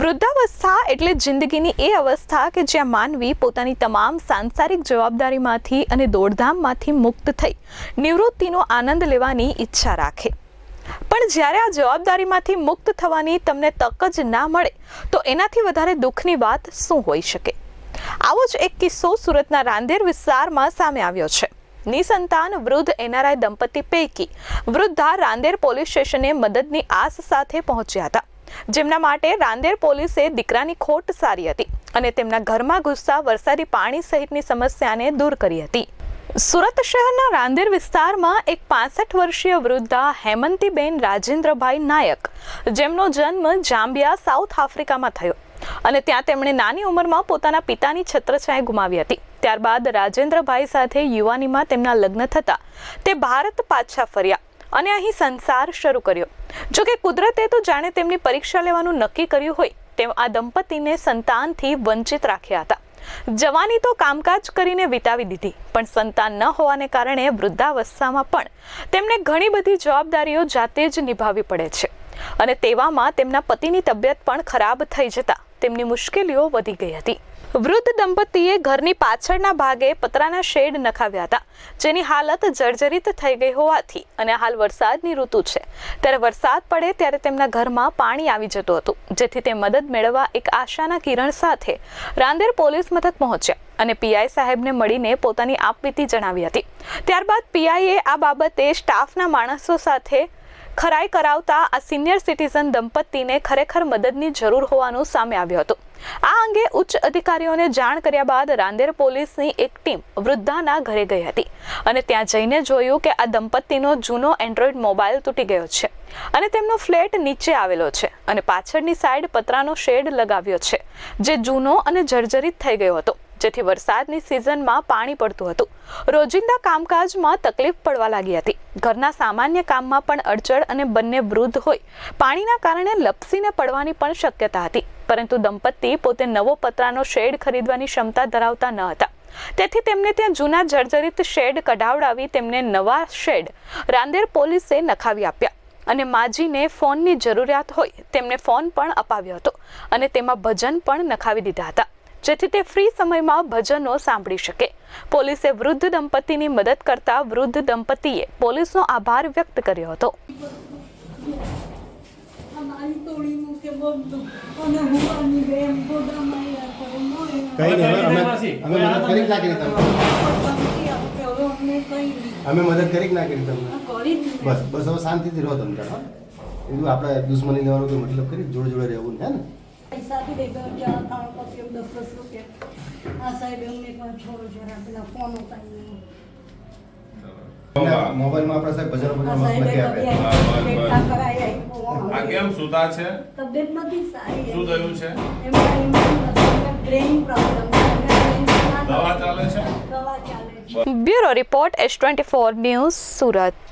વૃદ્ધાવસ્થા એટલે જિંદગીની એ અવસ્થા કે જ્યાં માનવી પોતાની તમામ સાંસારિક જવાબદારીમાંથી અને દોડધામમાંથી મુક્ત થઈ નિવૃત્તિનો આનંદ લેવાની ઈચ્છા રાખે. પણ જ્યારે આ જવાબદારીમાંથી મુક્ત થવાની તમને તક જ ના મળે, તો એનાથી વધારે દુઃખની વાત શું હોઈ શકે? આવો જ એક કિસ્સો સુરતના રાંદેર વિસ્તારમાં સામે આવ્યો છે. નિસંતાન વૃદ્ધ એનઆરઆઈ દંપતી પૈકી વૃદ્ધા રાંદેર પોલીસ સ્ટેશને મદદની આસ સાથે પહોંચ્યા હતા. જેમના માટે રાંદેર પોલીસે દીકરાની ખોટ સારી હતી અને તેમના ઘરમાં ઘૂસતા વરસાદી પાણી સહિતની સમસ્યાને દૂર કરી હતી. સુરત શહેરના રાંદેર વિસ્તારમાં એક પાસઠ વર્ષીય વૃદ્ધા હેમંતીબેન રાજેન્દ્રભાઈ નાયક, જેમનો જન્મ જાંબિયા, સાઉથ આફ્રિકામાં થયો અને ત્યાં તેમણે નાની ઉંમરમાં પોતાના પિતાની છત્રછાયા ગુમાવી હતી. ત્યારબાદ રાજેન્દ્રભાઈ સાથે યુવાનીમાં તેમના લગ્ન થતા તે ભારત પાછા ફર્યા. અને અહીં સંસાર શરૂ કર્યો. જો કે કુદરતે તો જાણે તેમની પરીક્ષા લેવાનું નક્કી કર્યું હોય, તેમ આ દંપતીને સંતાનથી વંચિત રાખ્યા હતા. જવાની તો કામકાજ કરીને વિતાવી દીધી, પણ સંતાન ન હોવાને કારણે વૃદ્ધાવસ્થામાં પણ તેમને ઘણી બધી જવાબદારીઓ જાતે જ નિભાવવી પડે છે. અને તેવામાં તેમના પતિની તબિયત પણ ખરાબ થઈ જતા તેમની મુશ્કેલીઓ વધી ગઈ હતી. વૃદ્ધ દંપતીએ ઘરની પાછળના ભાગે પતરાના શેડ નખાવ્યા હતા. જેની હાલત જર્જરિત થઈ ગઈ હોવાથી અને હાલ વરસાદની ઋતુ છે. ત્યારે વરસાદ પડે ત્યારે તેમના ઘરમાં પાણી આવી જતું હતું, જેથી તે મદદ મેળવવા એક આશાના કિરણ સાથે રાંદેર પોલીસ મથક પહોંચ્યા અને પીઆઈ સાહેબને મળીને પોતાની આપવીતી જણાવી હતી. ત્યારબાદ પીઆઈએ આ બાબતે સ્ટાફના માણસો સાથે ખરાઈ કરાવતા આ સિનિયર સિટીઝન દંપતીને ખરેખર મદદની જરૂર હોવાનું સામે આવ્યું હતું. આ અંગે ઉચ્ચ અધિકારીઓને જાણ કર્યા બાદ રાંદેર પોલીસની એક ટીમ વૃદ્ધાના ઘરે ગઈ હતી અને ત્યાં જઈને જોયું કે આ દંપતીનો જૂનો એન્ડ્રોઈડ મોબાઈલ તૂટી ગયો છે અને તેમનો ફ્લેટ નીચે આવેલો છે અને પાછળની સાઈડ પતરાનો શેડ લગાવ્યો છે, જે જૂનો અને જર્જરિત થઈ ગયો હતો. જેથી વરસાદની સિઝનમાં પાણી પડતું હતું. રોજિંદા કામકાજમાં તકલીફ પડવા લાગી હતી. ઘરના સામાન્ય કામમાં પણ અડચણ અને બંને વૃદ્ધ હોય. પાણીના કારણે લપસીને પડવાની પણ શક્યતા હતી. પરંતુ દંપતી પોતે નવો પતરાનો શેડ ખરીદવાની ક્ષમતા ધરાવતા ન હતા. તેથી તેમને ત્યાં જૂના જર્જરિત શેડ કઢાવડાવી તેમને નવા શેડ રાંદેર પોલીસે નખાવી આપ્યા. અને માજીને ફોનની જરૂરિયાત હોય તેમને ફોન પણ અપાવ્યો હતો. અને તેમાં ભજન પણ નખાવી દીધા હતા. જેથી તે ફ્રી સમયમાં ભજનો સાંભળી શકે. પોલીસે વૃદ્ધ દંપતીની મદદ કરતા વૃદ્ધ દંપતીએ પોલીસનો આભાર વ્યક્ત કર્યો હતો. અમે મદદ કરી જ ના કરી તમને. બસ બસ હવે શાંતિથી રહો તમે આપણે દુશ્મની લેવાનો કોઈ મતલબ કરી જોડે જોડે રહેવું હે ને? પૈસા બી દેતા જ્યાં ત્રણ પછી દસ દસ રૂપિયા. આ સાહેબ એમને પણ છોડો જરા પેલા ફોન ઉતારી મોબાઈલમાં આપણા સાહેબ ભજનો આ ભજનો મસ્ત સાહેબે લખી આપે કદી બેઠા કરાઈ આપ્યો. આ કેમ સુતા છે? તબિયત નથી સારી શું થયું છે? એમાં એમાં બ્રેઇન પ્રોબ્લેમ દવા ચાલે છે? દવા ચાલે છે. Bureau report S twenty four news Surat.